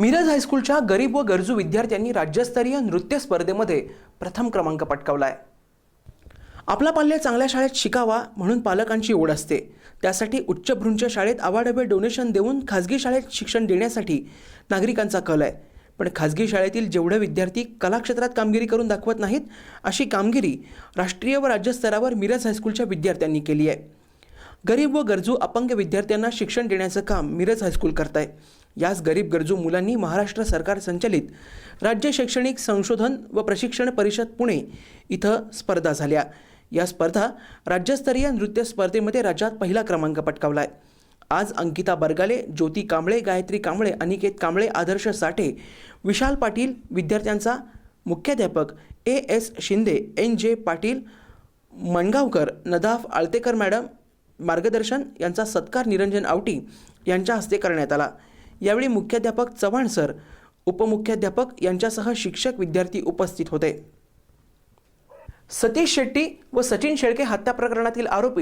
मिरज हायस्कूलच्या गरीब व गरजू विद्यार्थ्यांनी राज्यस्तरीय नृत्य स्पर्धेमध्ये प्रथम क्रमांक पटकावला आहे आपला पाल्य चांगल्या शाळेत शिकावा म्हणून पालकांची ओढ असते. त्यासाठी उच्चभ्रूंच्या शाळेत आवाडवे डोनेशन देऊन खाजगी शाळेत शिक्षण देण्यासाठी नागरिकांचा कल आहे. पण खाजगी शाळेतील जेवढे विद्यार्थी कलाक्षेत्रात कामगिरी करून दाखवत नाहीत अशी कामगिरी राष्ट्रीय व राज्यस्तरावर मिरज हायस्कूलच्या विद्यार्थ्यांनी केली आहे. गरीब व गरजू अपंग विद्यार्थ्यांना शिक्षण देण्याचं काम मिरज हायस्कूल करत आहे याच गरीब गरजू मुलांनी महाराष्ट्र सरकार संचलित राज्य शैक्षणिक संशोधन व प्रशिक्षण परिषद पुणे इथं स्पर्धा झाल्या. या स्पर्धा राज्यस्तरीय नृत्य स्पर्धेमध्ये राज्यात पहिला क्रमांक पटकावला आहे आज अंकिता बरगाले ज्योती कांबळे गायत्री कांबळे अनिकेत कांबळे आदर्श साठे विशाल पाटील विद्यार्थ्यांचा मुख्याध्यापक ए S Shinde N J Patil Mangaonkar Nadaf Alatekar madam मार्गदर्शन यांचा सत्कार निरंजन आवटी यांच्या हस्ते करण्यात आला. यावेळी मुख्याध्यापक चव्हाण सर उपमुख्याध्यापक यांच्यासह शिक्षक विद्यार्थी उपस्थित होते. सतीश शेट्टी व सचिन शेळके हत्या प्रकरणातील आरोपी